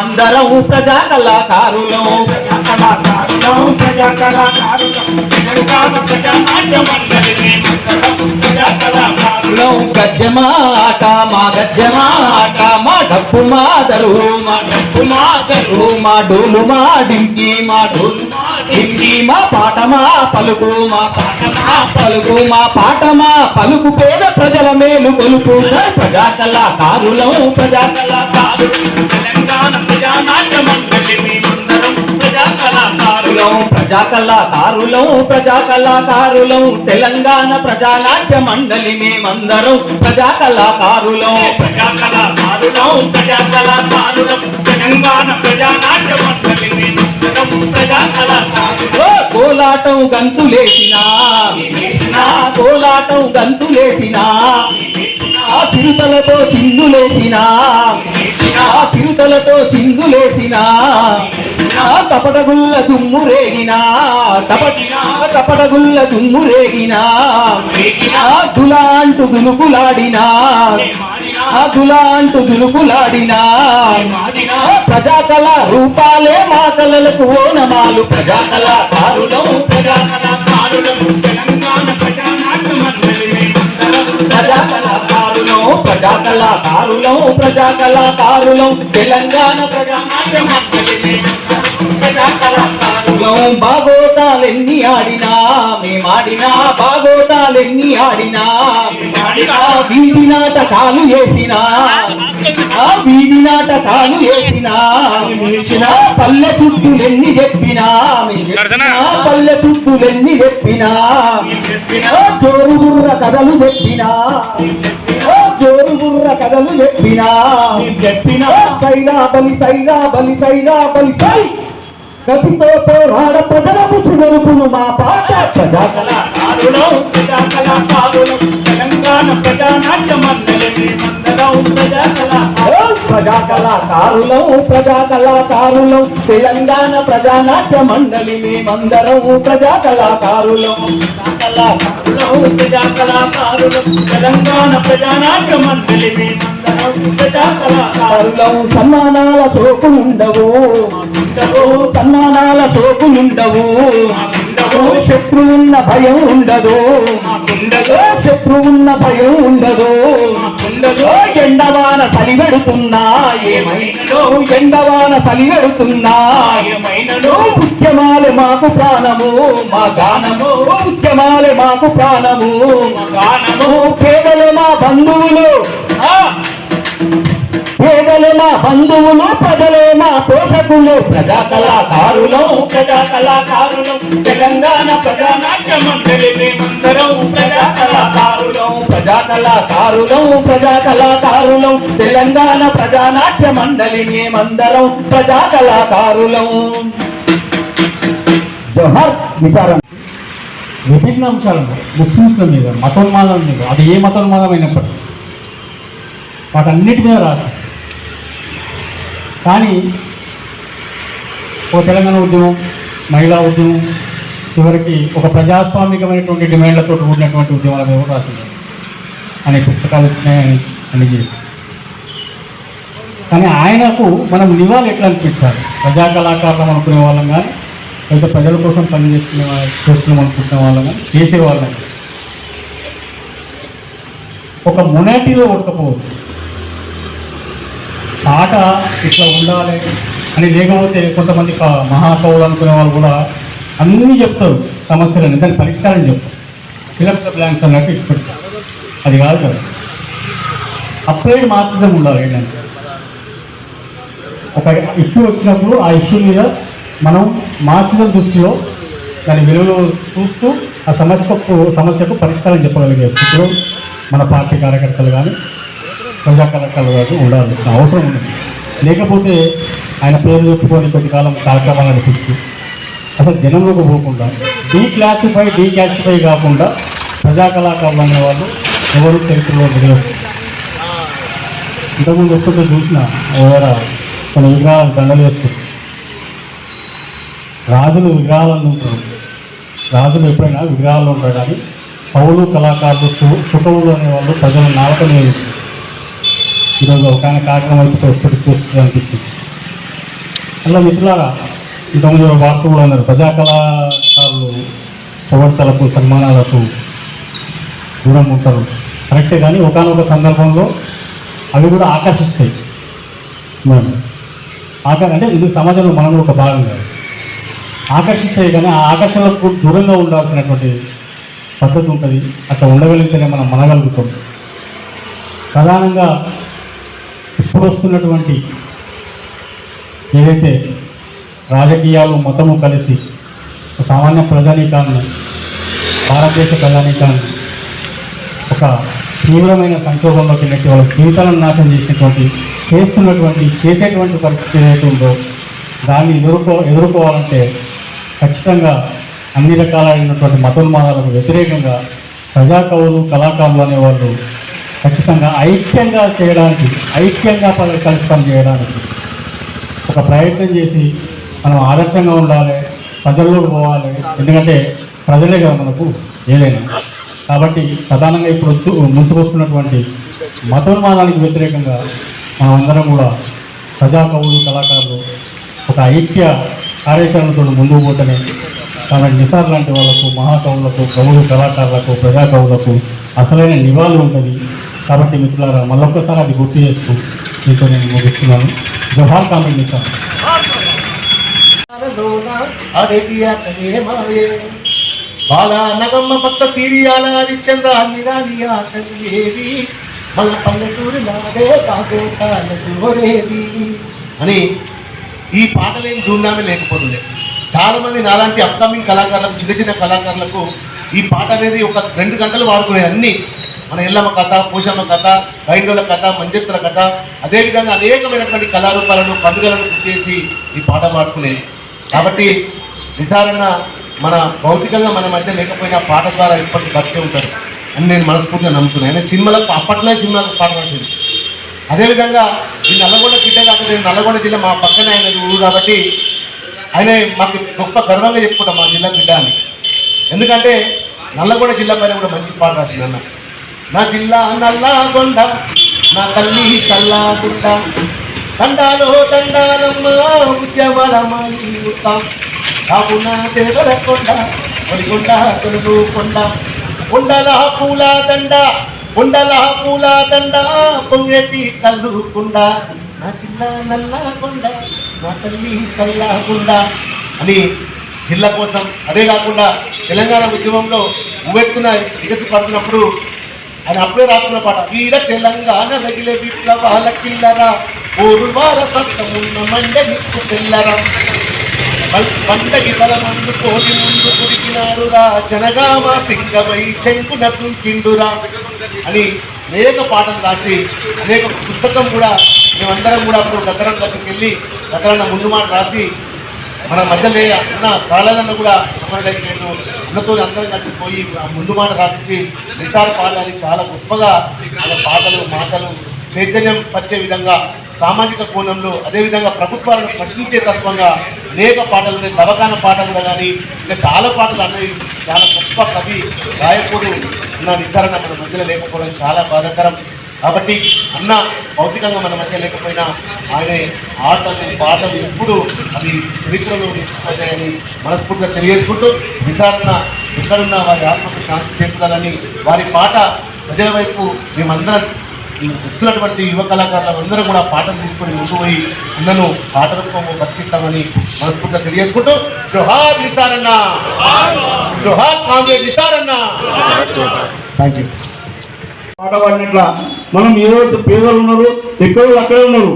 అందరం ప్రజా కళాకారులం ప్రజా గద్యమాట మా గద్యమాట మా డప్పు మా దరువు మా డప్పు డోలు మా డింకి మా డోలు మా డింకి మా పాట మా పలుకు. మా పాట మా పలుకు. మా పాట మా పలుకు పేద ప్రజల మేలు కొలుపు. ప్రజా కళాకారులం ప్రజా కళాకారులం కళాకారులం ప్రజా కళాకారులం ప్రజా కళాకారులం తెలంగాణ ప్రజానాట్య మండలి మేమందరం ప్రజా కళాకారులం ప్రజా కళాకారులం ప్రజా కళాకారులం తెలంగాణ ప్రజానాట్య మండలి మేమందరం ప్రజా కోలాటం గంతులేసినా నా కోలాటం గంతులేసినా ఆ చిరుతలతో చిందులేసినా ఆ చిరుతలతో చిందులేసినా ఆ కపటగుల్ల దుమ్ము రేగినా. కపటినా కపటగుల్ల దుమ్ము రేగినా. ఆ దులాంటు దులుపులాడినా. ఆ అంటూ దులుపులాడినా ప్రజాకళ రూపాలే మా కళలకు ఓనమాలు. ప్రజాకళ కళాకారులం ప్రజా తెలంగాణ ప్రజా తెలంగాణ ప్రజానాట్య బాగోతాలెన్ని ఆడినా మేమాడినా బాగోతాలెన్ని ఆడినా. వీధి నాటకాలు వేసినా ఆ వీధి నాటకాలు వేసినా. పల్లె చుట్టులెన్ని చెప్పినా పల్లె చుట్టులెన్ని చెప్పినా. ఆ జోరు బుర్ర కథలు చెప్పినా. జోరు బుర్ర కథలు చెప్పినా. చెప్పినా. సైనా బలి సైనా బలి సైనా బలి సై. కసితో పోరాడ ప్రజలకు చివరుకును మా పాట. ప్రజా కళాకారులం ప్రజా కళాకారులం తెలంగాణ ప్రజానాట్య మండలి మేమందరం ప్రజా కళాకారులం ప్రజా కళాకారులం ప్రజా కళాకారులం తెలంగాణ ప్రజానాట్య మండలి మేమందరం ప్రజా కళాకారులం ప్రజా కళాకారులం ప్రజా కళాకారులం తెలంగాణ ప్రజానాట్య మండలి ప్రజా కళాకారులం సన్మానాల సోకులుండవు ఉండవు సన్మానాల సోకులుండవు ఉండవు శత్రువున్న భయం ఉండదు. మాకుండదు. శత్రువున్న భయం ఉండదు. ఎండవాన సలివెడుతున్నా ఏమైనదో ఎండవాన సలివెడుతున్నా ఏమైనను? ఉద్యమాలే మాకు ప్రాణము మా గానము? ఉద్యమాలే మాకు ప్రాణము? గానము? పేదలే మా బంధువులు! పేదలే మా బంధువులు ప్రజలే మా పోషకులు ప్రజా కళాకారులం ప్రజా కళాకారులం తెలంగాణ ప్రజానాట్య మండలి మేమందరం ప్రజా కళాకారులం ప్రజా కళాకారులం ప్రజా కళాకారులం తెలంగాణ ప్రజానాట్య మండలి మేమందరం ప్రజా కళాకారులం జోహర్ విచారం విభిన్న అంశాలు ముస్లింస్ల మీద మతోన్మాదం మీద అది ఏ మతోన్మాదం అయినప్పటికీ వాటన్నిటి మీద రాదు. కానీ ఒక తెలంగాణ ఉద్యమం మహిళా ఉద్యమం చివరికి ఒక ప్రజాస్వామికమైనటువంటి డిమాండ్లతో కూడినటువంటి ఉద్యమాల మీద కూడా రాసింది. అనే పుస్తకాలు వచ్చినాయని అని చేసి కానీ ఆయనకు మనం నివాళి ఎట్లా అనిపించాలి? ప్రజా కళాకారులం అనుకునే వాళ్ళం కానీ లేదా ప్రజల కోసం పని చేసుకునే చేస్తున్నాం అనుకుంటున్న వాళ్ళం కానీ చేసేవాళ్ళం ఒక మొనాటిలో ఉండకపోవచ్చు ఆట ఇట్లా ఉండాలి అని లేకపోతే కొంతమంది క- మహాకవులు అనుకునే వాళ్ళు కూడా అన్నీ చెప్తారు సమస్యలని దాని పరిష్కారం చెప్తారు. ఫిలప్ బ్లాంక్స్ అన్నట్టు ఇష్టపడతారు అది కాదు కదా. అప్లైడ్ మాత్రమే ఉండాలి ఏంటంటే. ఒక ఇష్యూ వచ్చినప్పుడు ఆ ఇష్యూ మీద మనం మార్చిన దృష్టిలో దాని విలువలు చూస్తూ ఆ సమస్యకు సమస్యకు పరిష్కారం చెప్పగలిగే స్థితిలో మన పార్టీ కార్యకర్తలు కానీ ప్రజా కళాకారులు ఉండాలి అవసరం ఉంది. లేకపోతే ఆయన పేరు చెప్పుకొని కొద్ది కాలం కార్యక్రమాలు నడిపించి అసలు జనంలోకి పోకుండా డీ క్లాసిఫై డీ క్లాసిఫై కాకుండా ప్రజా కళాకారులు అనే వాళ్ళు ఎవరు చరిత్రలో మిగలరు ఇంతకుముందు వస్తుంటే చూసిన ఎవరు కొన్ని విగ్రహాలను దండలు వేస్తారు రాజులు విగ్రహాలను ఉంటారు రాజులు ఎప్పుడైనా విగ్రహాలు ఉంటారు కానీ కవులు కళాకారులు సు- సుఖవులు అనేవాళ్ళు ప్రజల నాలుకనే ఈరోజు ఒక ఆయన కార్యక్రమం అయితే వస్తుంది చూస్తుంది అనిపిస్తుంది అలా మిత్రులారా ఇంతకుముందు వార్త కూడా ఉన్నారు ప్రజా కళాకారులు పొగడ్తలకు సన్మానాలకు దూరం ఉంటారు. కరెక్టే కానీ ఒకనొక సందర్భంలో అవి కూడా ఆకర్షిస్తాయి. మనం ఆక అంటే ఇది సమాజంలో మనం ఒక భాగం కాదు. ఆకర్షిస్తాయి కానీ ఆ ఆకర్షణలకు దూరంగా ఉండాల్సినటువంటి పద్ధతి ఉంటుంది. అట్లా ఉండగలిగితేనే మనం మనగలుగుతాం. ప్రధానంగా ఇప్పుడు ఏదైతే రాజకీయాలు మొత్తము కలిసి సామాన్య ప్రజానీకాన్ని భారతదేశ ప్రజానీకాన్ని ఒక తీవ్రమైన సంక్షోభంలోకి నెట్టి వాళ్ళ జీవితాలను నాశనం చేసినటువంటి చేస్తున్నటువంటి చేసేటువంటి పరిస్థితి ఏదైతే ఉందో దాన్ని ఎదుర్కో ఎదుర్కోవాలంటే ఖచ్చితంగా అన్ని రకాలైనటువంటి మతోన్మాదాలకు వ్యతిరేకంగా ప్రజా కవులు కళాకారులు అనేవాళ్ళు ఖచ్చితంగా ఐక్యంగా చేయడానికి ఐక్యంగా కలిసి పనిచేయడానికి ఒక ప్రయత్నం చేసి మనం ఆదర్శంగా ఉండాలి ప్రజల్లోకి పోవాలి. ఎందుకంటే ప్రజలే కదా మనకు ఏదైనా. కాబట్టి ప్రధానంగా ఇప్పుడు వచ్చి ముందుకొస్తున్నటువంటి మతోన్మాదానికి వ్యతిరేకంగా మనం అందరం కూడా ప్రజా కవులు కళాకారులు ఒక ఐక్య కార్యాచరణతో ముందుకు పోతేనే కాబట్టి నిసార్ లాంటి వాళ్ళకు మహాకవులకు కవులు కళాకారులకు ప్రజా కవులకు అసలైన నివాళి ఉంటుంది. కాబట్టి మిత్రులారా మళ్ళొక్కసారి అది గుర్తు చేస్తూ మీతో నేను ముగిస్తున్నాను. జవహర్ కామెడీ మిత్ర బాలానగమ్మ భక్త సీరియాల హరిశ్చంద్ర నిరానియా కలిగేది మన పల్లెటూరి నాడే అని ఈ పాటలేని చూడడామే లేకపోతుంది చాలామంది నాలాంటి అప్కమింగ్ కళాకారులకు చిన్న చిన్న కళాకారులకు ఈ పాట అనేది ఒక రెండు గంటలు వాడుకునే అన్ని. మన ఎల్లమ్మ కథ పూషమ్మ కథ గైండోల కథ మంజత్తుల కథ అదేవిధంగా అనేకమైనటువంటి కళారూపాలను పండుగలను గుర్తు చేసి ఈ పాట పాడుకునేది కాబట్టి నిసారన్న మన భౌతికంగా మన మధ్య లేకపోయినా పాట ద్వారా ఇప్పటికీ బతికే ఉంటారు. అని నేను మనస్ఫూర్తిగా నమ్ముతున్నాను ఆయన సినిమాలకు అప్పట్లో సినిమాలకు పాట రాసింది. అదేవిధంగా ఈ నల్లగొండ బిడ్డ నేను నల్లగొండ జిల్లా మా పక్కన ఆయన ఊరు కాబట్టి ఆయన మాకు గొప్ప గర్వంగా చెప్పుకుంటాం మా జిల్లా బిడ్డ అని. ఎందుకంటే నల్లగొండ జిల్లా పైన కూడా మంచి పాట రాసింది అన్న. నా జిల్లా నల్లగొండ నా తల్లి కల్లాగుండ తండాలో దండాలమ్మ ఉద్యమలమని కాపున దేవరకొండ ఒడిగొండ తొలుగు ఉండల పూల దండ ఉండల పూల దండ పొంగటి కల్లుకుండ నా జిల్లా నల్లగొండ నా తల్లి కల్లాగుండ అని జిల్లా కోసం అదే కాకుండా తెలంగాణ ఉద్యమంలో ఉవ్వెత్తున ఎగసిపడుతున్నప్పుడు ఆయన అప్పుడే రాసుకున్న పాట వీర తెలంగాణ రగిలే విప్లవాల కిల్లరా ఓరు వార సత్తమున్న మండ నిప్పు తెల్లరా. పండగి తల ముందు కోడి ముందు కురికినాడురా జనగామ సింగమై చెంకున తుంకిండురా అని అనేక పాటలు రాసి అనేక పుస్తకం కూడా మేమందరం కూడా అప్పుడు గతరం దగ్గరికి వెళ్ళి గతరన్న ముందు మాట రాసి మన మధ్యలో అన్న కాలేదన్న కూడా అమ్మడానికి నేను అన్నతో అందరం కలిసి పోయి ఆ ముందు మాట రాసి నిసార పాడాలి చాలా గొప్పగా వాళ్ళ పాటలు మాటలు చైతన్యం పరిచే విధంగా సామాజిక కోణంలో అదేవిధంగా ప్రభుత్వాలను ప్రశ్నించే తత్వంగా అనేక పాటలు తవకాన పాట కూడా కానీ ఇంకా చాలా పాటలు అన్నవి చాలా గొప్ప కవి గాయకుడు ఉన్న నిసారణ మన మధ్యలో లేకపోవడం చాలా బాధాకరం. కాబట్టి అన్న భౌతికంగా మన మధ్య లేకపోయినా ఆయన ఆటలు పాటలు ఎప్పుడు అవి చరిత్రలో నిలిచిపోతాయని మనస్ఫూర్తిగా తెలియజేసుకుంటూ విచారణ ఎక్కడున్నా వారి ఆత్మకు శాంతి చేకూరాలని వారి పాట ప్రజల వైపు మేమందరం వస్తున్నటువంటి యువ కళాకారులందరూ కూడా పాటలు తీసుకొని ముందు పోయి అన్నను పాట రూపంలో బతికిస్తామని మనస్ఫూర్తిగా తెలియజేసుకుంటూ జోహార్ నిసారన్న జోహార్ కామ్రేడ్ నిసారన్న థ్యాంక్ యూ పాట పాడినట్ల మనం ఎవరైతే పేదలు ఉన్నారు ఎక్కడో అక్కడే ఉన్నారు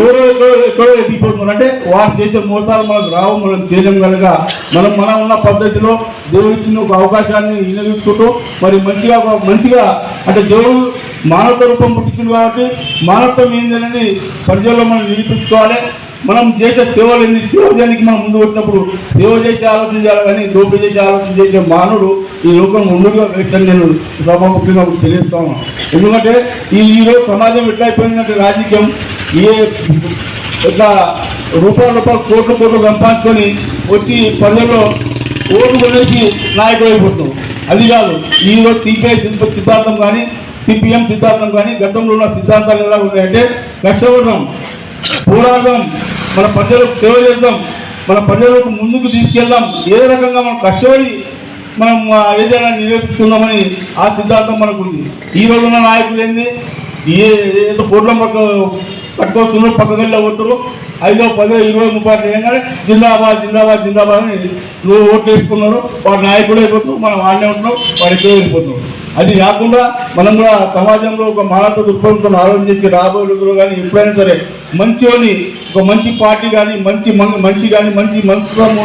ఎవరో ఎక్కడో ఎక్కడో ఎదిగిపోతున్నారు. అంటే వారు చేసే మోసాలు మనకు రావు మనం చేయడం కనుక మనం మనం ఉన్న పద్ధతిలో దేవుడు ఇచ్చిన ఒక అవకాశాన్ని వినియోగించుకుంటూ మరి మంచిగా మంచిగా అంటే దేవుడు మానవ రూపం పుట్టించింది కాబట్టి మానవత్వం ఏంటనేది ప్రజల్లో మనం నిరూపించుకోవాలి. మనం చేసే సేవలు ఎన్ని? సేవ చేయడానికి మనం ముందు వచ్చినప్పుడు సేవ చేసే ఆలోచన చేయాలి కానీ దోపిడీ చేసే ఆలోచన చేసే మానవుడు ఈ లోకం ముందుగా వ్యక్తిని నేను సభాముఖ్యంగా తెలియస్తాను ఎందుకంటే ఈ ఈరోజు సమాజం ఎట్లా అయిపోయిందంటే రాజకీయం ఏ ఇట్లా రూపాయల రూపాయలు కోట్లు కోట్లు సంపాదించుకొని వచ్చి ప్రజల్లో ఓటు కొనేసి నాయకుడు అయిపోతున్నాం. అది కాదు ఈరోజు సిపిఐ సిద్ధాంతం కానీ సిపిఎం సిద్ధాంతం కానీ గతంలో ఉన్న సిద్ధాంతాలు ఎలా ఉన్నాయంటే కష్టపడడం పోరాడదాం మన ప్రజలకు సేవ చేద్దాం. మన ప్రజలకు ముందుకు తీసుకెళ్దాం. ఏ రకంగా మనం కష్టపడి మనం ఏదైనా నిరూపిస్తున్నామని ఆ సిద్ధాంతం మనకు ఉంది ఈ రోజున నాయకులు ఏంది? ఏ ఏదో కోట్ల పట్టుకొస్తున్నారు పక్కకి వెళ్ళి కొట్టురు ఐదో పదో ఇరవై ముప్పై చేయగానే జిందాబాద్ జిందాబాద్ జిందాబాద్ అని నువ్వు ఓట్లు వేసుకున్నారు. వాడు నాయకుడు అయిపోతున్నావు మనం వాడినే ఉంటున్నాం. వాడి ఎక్కువ వెళ్ళిపోతున్నాం. అది కాకుండా మనం కూడా సమాజంలో ఒక మానవ దృక్పథంతో ఆలోచించి రాబోయే రోజుల్లో కానీ ఎప్పుడైనా సరే మంచిలోని ఒక మంచి పార్టీ కానీ మంచి మంచి కానీ మంచి మనసులో ఉన్న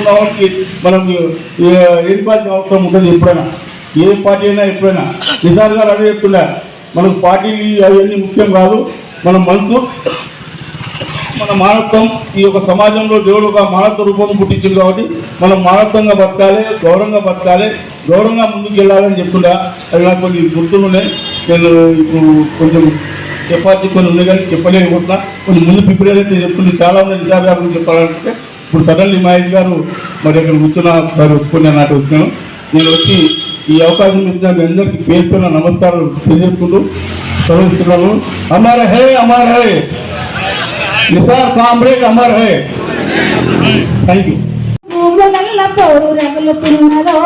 మనం ఏర్పాటు అవసరం ఉంటుంది ఎప్పుడైనా. ఏ పార్టీ అయినా ఎప్పుడైనా. నిజాలు గారు అదే చెప్తున్నా. మనకు పార్టీ అవన్నీ ముఖ్యం కాదు. మన మనసు మన మానవత్వం ఈ యొక్క సమాజంలో దేవుడు ఒక మానవ రూపం పుట్టించింది కాబట్టి మనం మానవత్వంగా బతకాలి గౌరవంగా బతకాలి గౌరవంగా ముందుకు వెళ్ళాలని చెప్తుండా. అది నాకు కొన్ని గుర్తులున్నాయి నేను ఇప్పుడు కొంచెం చెప్పాల్సి కొన్ని ఉన్నాయి కానీ చెప్పలేకపోతున్నా కొన్ని ముందు ప్రిపేర్ అయితే చెప్తుంది చాలా ఉన్నాయి నిజాలు చెప్పాలంటే ఇప్పుడు సడన్లీ మహేష్ గారు మరి అక్కడ కూర్చున్న సార్ ఒప్పుకునే నాటి వచ్చాను. నేను వచ్చి ఈ అవకాశం ఇచ్చిన మీ అందరికీ పేరు పేరు నమస్కారం తెలియజేసుకుంటూ సెలవిస్తున్నాను. అమర్ హే అమర్ హే. నిసార్ కామ్రేడ్ అమర్ హే. థ్యాంక్ యూ భూములల్ల పోరు రగులుతున్నదో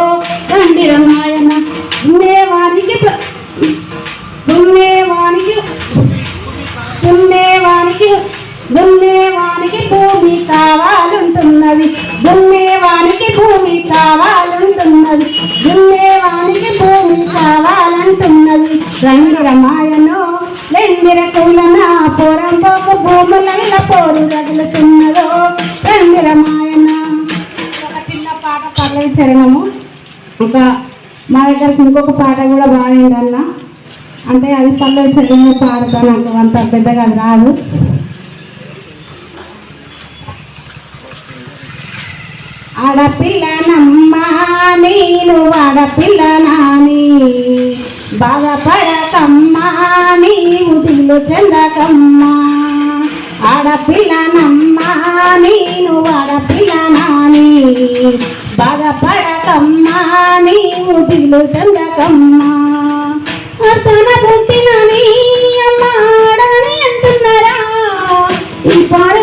పోరు రగులుతున్నదో రంగు రమాయణ ఒక చిన్న పాట పర్లేదు చరణము. ఒక మా దగ్గర ఇంకొక పాట కూడా పాడిండు అంటే అది పల్లవి చరణంలో పాడతాను నాకు అంత పెద్దగా అది రాదు. ఆడపిల్లనమ్మా నేను ఆడపిల్లనాని. బాధపడకమ్మా నీవు దిగులు చెందకమ్మా. ఆడపిల్లనమ్మా నేను ఆడపిల్లనాని బాధపడకమ్మా నీవు దిగులు చందకమ్మా. అసన పుట్టిన నీ అమ్మ ఆడని అంటున్నారా? ఈ పాడు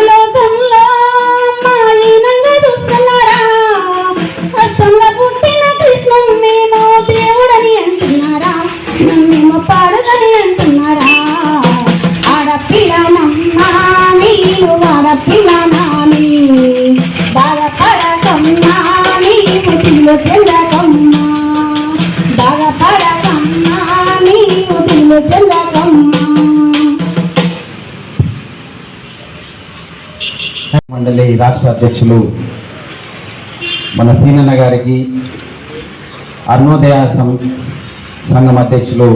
రాష్ట్ర అధ్యక్షులు మన సీనన్న గారికి అరుణోదయ సంఘం అధ్యక్షులు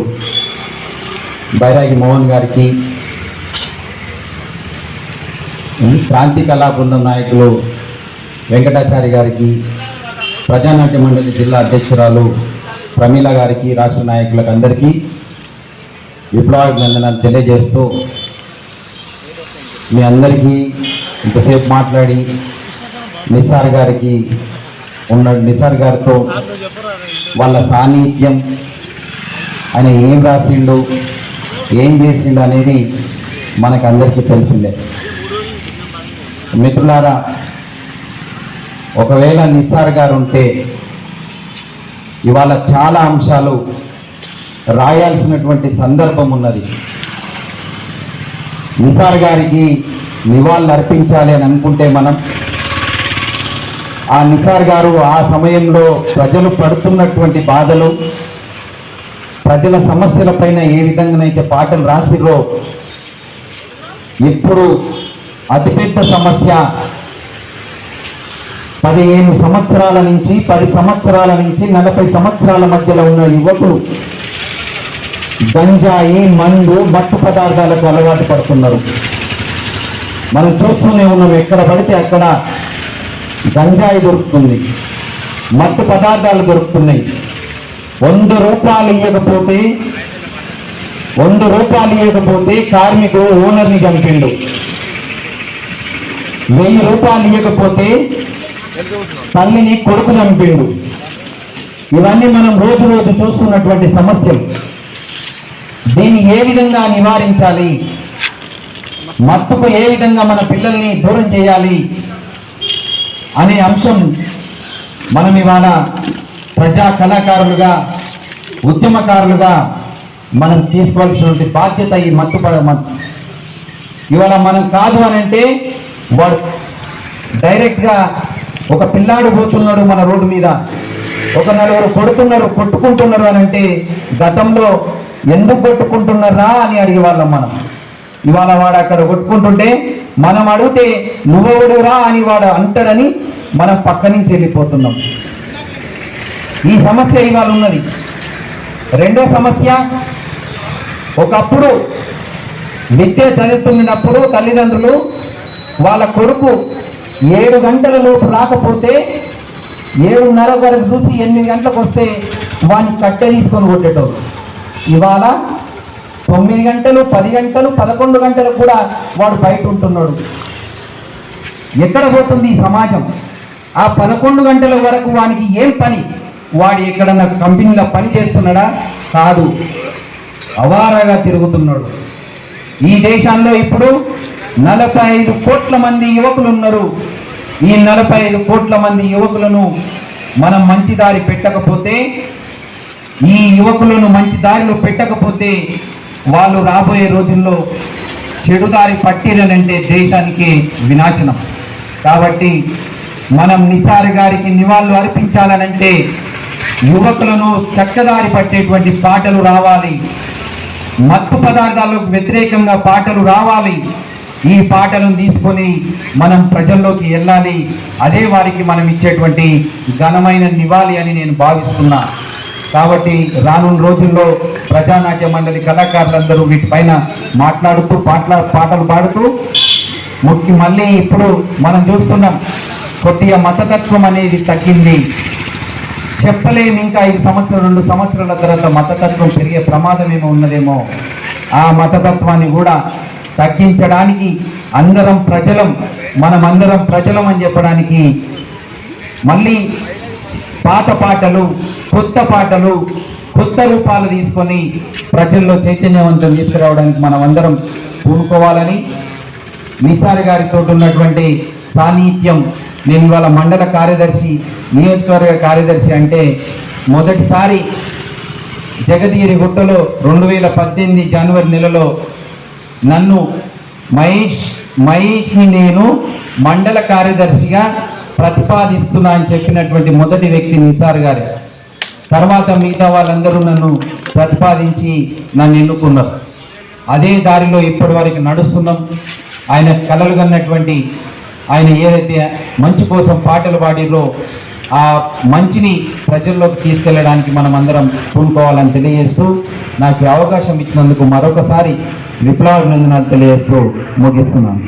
బైరాగి మోహన్ గారికి క్రాంతి కళా బృందం నాయకులు వెంకటాచారి గారికి ప్రజానాట్య మండలి జిల్లా అధ్యక్షురాలు ప్రమీల గారికి రాష్ట్ర నాయకులకు అందరికీ విప్లవాభినందనాలు తెలియజేస్తూ మీ అందరికీ ఇంతసేపు మాట్లాడి నిసార్ గారికి ఉన్న నిసార్ గారితో వాళ్ళ సాన్నిధ్యం ఆయన ఏం రాసిండు ఏం చేసిండు అనేది మనకు అందరికీ తెలిసిందే. మిత్రులారా ఒకవేళ నిసార్ గారు ఉంటే ఇవాళ చాలా అంశాలు రాయాల్సినటువంటి సందర్భం ఉన్నది. నిసార్ గారికి నివాళులు అర్పించాలి అని అనుకుంటే మనం ఆ నిసార్ గారు ఆ సమయంలో ప్రజలు పడుతున్నటువంటి బాధలు ప్రజల సమస్యలపైన ఏ విధంగానైతే పాటలు రాసిరో ఇప్పుడు అతిపెద్ద సమస్య. పదిహేను సంవత్సరాల నుంచి పది సంవత్సరాల నుంచి నలభై సంవత్సరాల మధ్యలో ఉన్న యువకులు గంజాయి మందు మత్తు పదార్థాలకు అలవాటు పడుతున్నారు. మనం చూస్తూనే ఉన్నాం ఎక్కడ పడితే అక్కడ గంజాయి దొరుకుతుంది. మట్టి పదార్థాలు దొరుకుతున్నాయి. వంద రూపాయలు ఇవ్వకపోతే వంద రూపాయలు ఇవ్వకపోతే కార్మికుడు ఓనర్ని చంపిండు. వెయ్యి రూపాయలు ఇవ్వకపోతే తల్లిని కొడుకు చంపిండు. ఇవన్నీ మనం రోజు రోజు చూస్తున్నటువంటి సమస్యలు. దీన్ని ఏ విధంగా నివారించాలి? మత్తుకు ఏ విధంగా మన పిల్లల్ని దూరం చేయాలి అనే అంశం మనం ఇవాళ ప్రజా కళాకారులుగా ఉద్యమకారులుగా మనం తీసుకోవాల్సినటువంటి బాధ్యత ఈ మత్తు పడ ఇవాళ మనం కాదు అని అంటే వాడు డైరెక్ట్గా ఒక పిల్లాడు పోతున్నాడు మన రోడ్డు మీద. ఒక నలుగురు కొడుతున్నారు కొట్టుకుంటున్నారు అని అంటే గతంలో ఎందుకు కొట్టుకుంటున్నారా అని అడిగేవాళ్ళం మనం. ఇవాళ వాడు అక్కడ కొట్టుకుంటుంటే మనం అడిగితే నువ్వెవడురా అని వాడు అంటాడని మనం పక్క నుంచి వెళ్ళిపోతున్నాం. ఈ సమస్య ఇవాళ ఉన్నది. రెండో సమస్య ఒకప్పుడు విద్య చదువుతున్నప్పుడు తల్లిదండ్రులు వాళ్ళ కొడుకు ఏడు గంటల లోపు రాకపోతే ఏడున్నర వరకు చూసి ఎనిమిది గంటలకు వస్తే వాడిని కట్టె తీసుకొని కొట్టేటోడు. ఇవాళ తొమ్మిది గంటలు పది గంటలు పదకొండు గంటలు కూడా వాడు బయట ఉంటున్నాడు. ఎక్కడ పోతుంది ఈ సమాజం? ఆ పదకొండు గంటల వరకు వానికి ఏం పని? వాడు ఎక్కడన్నా కంపెనీలో పని చేస్తున్నాడా? కాదు. అవారాగా తిరుగుతున్నాడు. ఈ దేశంలో ఇప్పుడు నలభై ఐదు కోట్ల మంది యువకులు ఉన్నారు. ఈ నలభై ఐదు కోట్ల మంది యువకులను మనం మంచి దారి పెట్టకపోతే ఈ యువకులను మంచి దారిలో పెట్టకపోతే వాళ్ళు రాబోయే రోజుల్లో చెడుదారి పట్టిరనంటే దేశానికి వినాశనం. కాబట్టి మనం నిసార్ గారికి నివాళులు అర్పించాలనంటే యువకులను చక్కదారి పట్టేటువంటి పాటలు రావాలి. మత్తు పదార్థాలకు వ్యతిరేకంగా పాటలు రావాలి. ఈ పాటలను తీసుకొని మనం ప్రజల్లోకి వెళ్ళాలి. అదే వారికి మనం ఇచ్చేటువంటి ఘనమైన నివాళి అని నేను భావిస్తున్నా. కాబట్టి రానున్న రోజుల్లో ప్రజానాట్య మండలి కళాకారులందరూ వీటిపైన మాట్లాడుతూ పాటల పాటలు పాడుతూ ముఖ్య మళ్ళీ ఇప్పుడు మనం చూస్తున్నాం కొద్దిగా మతతత్వం అనేది తగ్గింది. చెప్పలేము ఇంకా ఐదు సంవత్సరాలు రెండు సంవత్సరాల తర్వాత మతతత్వం పెరిగే ప్రమాదం ఏమో ఉన్నదేమో. ఆ మతతత్వాన్ని కూడా తగ్గించడానికి అందరం ప్రజలం మనమందరం ప్రజలం అని చెప్పడానికి మళ్ళీ పాత పాటలు కొత్త పాటలు కొత్త రూపాలు తీసుకొని ప్రజల్లో చైతన్యవంతం తీసుకురావడానికి మనం అందరం పూనుకోవాలని నిసారి గారితో ఉన్నటువంటి సాన్నిహిత్యం నేను ఇవాళ మండల కార్యదర్శి నియోజకవర్గ కార్యదర్శి అంటే మొదటిసారి జగదీరి గుట్టలో రెండు వేల పద్దెనిమిది జనవరి నెలలో నన్ను మహేష్ మహేష్ని నేను మండల కార్యదర్శిగా ప్రతిపాదిస్తున్నా అని చెప్పినటువంటి మొదటి వ్యక్తి నిసార్ గారు. తర్వాత మిగతా వాళ్ళందరూ నన్ను ప్రతిపాదించి నన్ను ఎన్నుకున్నారు. అదే దారిలో ఇప్పటి వరకు నడుస్తున్నాం. ఆయన కలలు కన్నటువంటి ఆయన ఏదైతే మంచి కోసం పాటలు పాడిలో ఆ మంచిని ప్రజల్లోకి తీసుకెళ్ళడానికి మనం అందరం పూనుకోవాలని తెలియజేస్తూ నాకు అవకాశం ఇచ్చినందుకు మరొకసారి విప్లవాభినందనాలు తెలియజేస్తూ ముగిస్తున్నాను.